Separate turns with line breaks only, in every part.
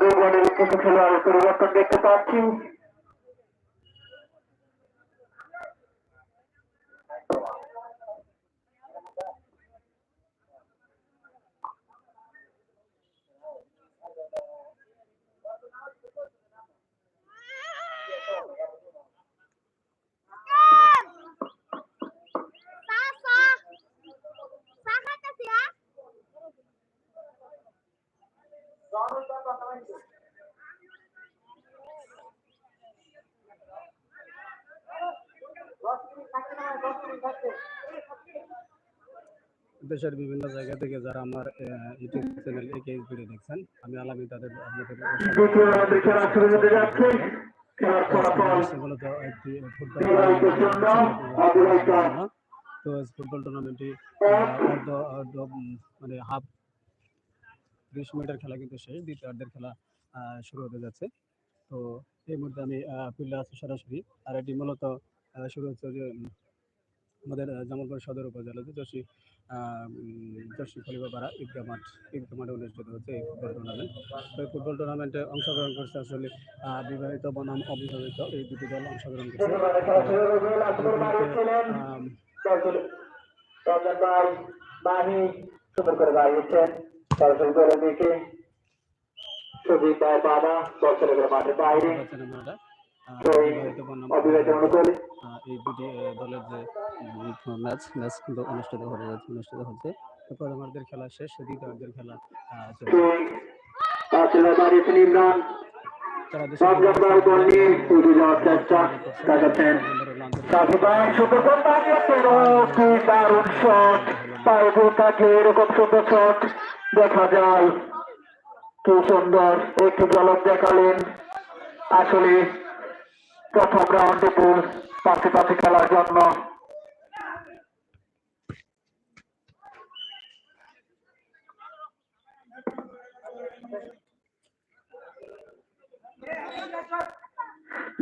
দুর্বলের কিছু খেলোয়াড়ের পরিবর্তন দেখতে পাচ্ছি।
দেশের বিভিন্ন জায়গা থেকে যারা আমার ইউটিউব চ্যানেল একে ভিডিও দেখছেন, আমি আলামি তাদের আপনাদের তো ফুটবল টুর্নামেন্টটি মানে হাফ ত্রিশ মিনিটের খেলা কিন্তু শেষ দ্বিতীয়ার্ধের খেলা শুরু হতে যাচ্ছে তো এই মুহূর্তে আমি ফিল্ডে আছি সরাসরি আর এটি মূলত শুরু হচ্ছে যে আমাদের জামালপুর সদর উপজেলাতে উম, যশি খলিফাপাড়া ঈদগাহ মাঠ ঈদগাহ মাঠে অনুষ্ঠিত হচ্ছে এই ফুটবল টুর্নামেন্ট তো এই ফুটবল টুর্নামেন্টে অংশগ্রহণ করছে আসলে বিবাহিত বনাম অবিবাহিত এই দুটি দল অংশগ্রহণ করছে।
সুন্দর করে বাড়িয়েছেন। সরাসরি দিকে বাবা বছরের মাঠে বাইরে। এই
দুটি দলের যে ম্যাচ ম্যাচ কিন্তু অনুষ্ঠিত যাচ্ছে অনুষ্ঠিত হচ্ছে। প্রথমার্ধের খেলা শেষ দ্বিতীয়ার্ধের খেলা
এরকম সুন্দর শট দেখা যায়। কি সুন্দর একটু ঝলক দেখালেন। আসলে প্রথম রাউন্ডে পুল পাশে পাশে খেলার জন্য।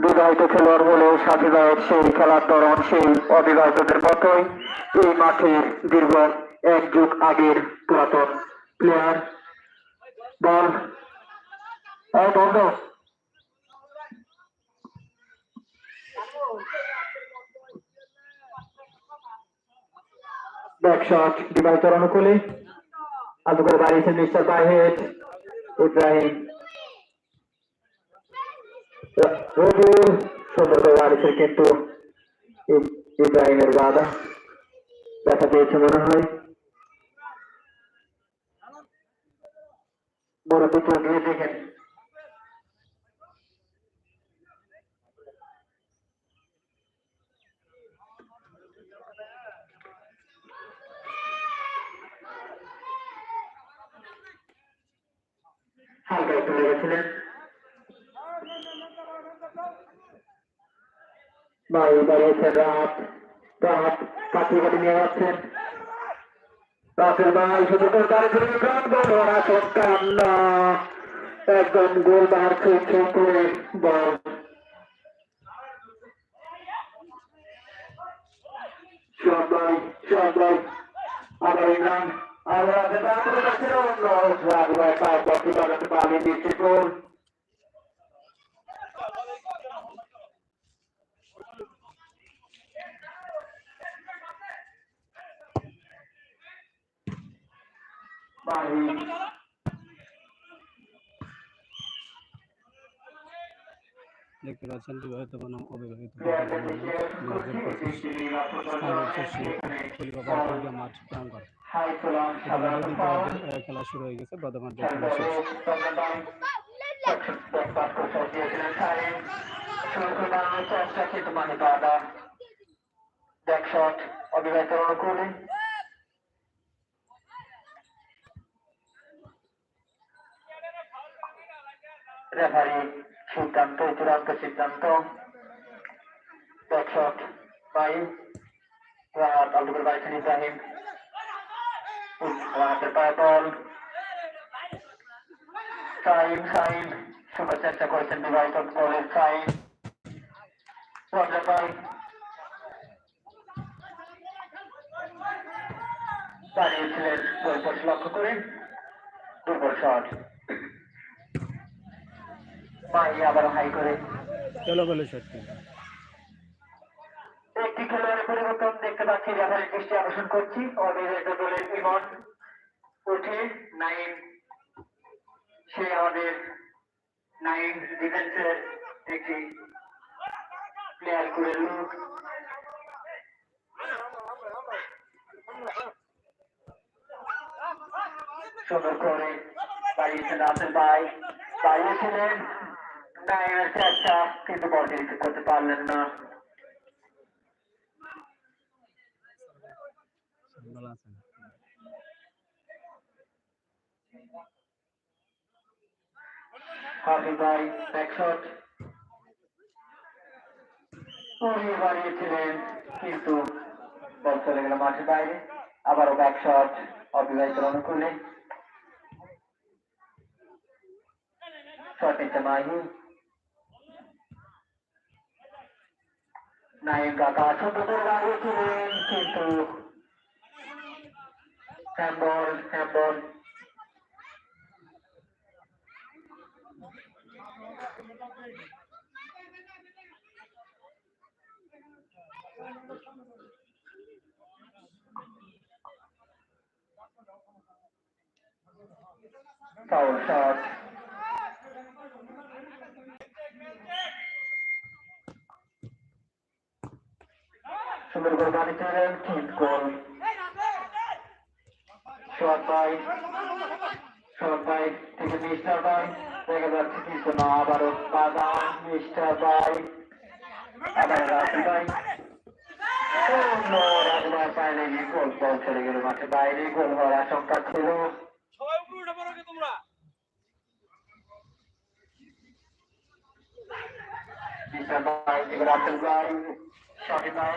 বিবাহিত খেলোয়াড় হলেও সাথীবাহক সেই খেলার ধরন সেই অবিবাহিতদের মতোই। এই মাঠে দীর্ঘ এক যুগ আগের পুরাতন প্লেয়ার বল। এই বন্ধ ব্যাকশট বিবাহিত অনুকূলে আলু করে বাড়িয়েছেন মিস্টার বাহেদ ইব্রাহিম রবিউল সুন্দর করে বাড়িয়েছেন কিন্তু ই- ইব্রাহিমের বাধা দেখা পেয়েছে মনে হয় মুরব্বী চোখ দিয়ে দেখেন হালকা একটু লেগেছিলেন রাত রাত কাটিয়ে কাটি নিয়ে যাচ্ছেন। রাতের ভাই একদম গোল বার করে বল। সব ভাই আবার ইমরান।
দেখতে পাচ্ছেন বিবাহিত বনাম অবিবাহিত মাঠ প্রাঙ্গণ আহ, খেলা শুরু হয়ে গেছে
অবিবাহিত অনুকূলে রেফারি সিদ্ধান্ত চূড়ান্ত সিদ্ধান্ত। ব্যাকশট বাই আব্দুল বাইছেন ইব্রাহিম সাইন সাইন সুন্দর চেষ্টা করেছেন বিবাহিত গোলের সাইন ভাই দাঁড়িয়েছিলেন গোল পোস্ট লক্ষ্য করে দুর্বল শট মাহি আবারও হাই করে।
চলো বলে শট
পরিবর্তন দেখতে পাচ্ছি রেফারি দৃষ্টি আকর্ষণ করছি। অবিবাহিত দলের ইমন উঠে, নাইন। সে আমাদের নাইন ডিফেন্সের একটি প্লেয়ার করে লুক সুন্দর করে বাড়িয়েছেন আসেন ভাই বাড়িয়েছিলেন নাইনের চেষ্টা কিন্তু বলটি করতে পারলেন না।
ভালো আছেন
হাফি ভাই ব্যাকশট উনি বাড়িয়েছিলেন কিন্তু বল চলে গেল মাঠের বাইরে। আবারও ব্যাকশট অবিবাহিত অনুকূলে শট নিচ্ছে মাহি নাইম কাকা, ছোট করে কিন্তু Kabol, Kabol. Foul shot. Sumber berbalik ke Kim Cole. Goal by shot by থেকে মিস্টার বাই দেখা যাচ্ছে কিন্তু না আবারও বাধা মিস্টার বাই আবার রাশি বাই অন্য রাজবার গোল বল চলে গেল মাঠে। বাইরে গোল হওয়ার আশঙ্কা ছিল। মিস্টার ভাই এবার আব্দুল ভাই শটি ভাই।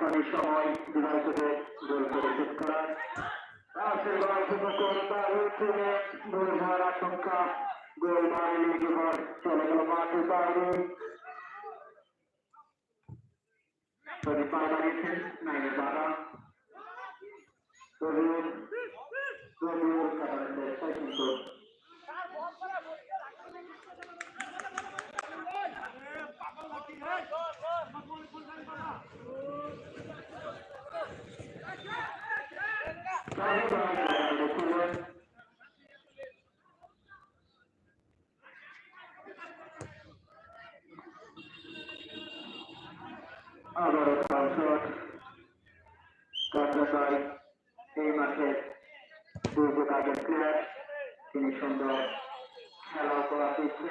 এই সময় বিবাহিতদের গোল করে শেষ করা আশীর্বাদ গোল হওয়ার আশঙ্কা গোল বাইরে। আবারও সংসদ এই মাসের পূর্ব কাজের প্লেয়ার তিনি সুন্দর খেলা করা হয়েছে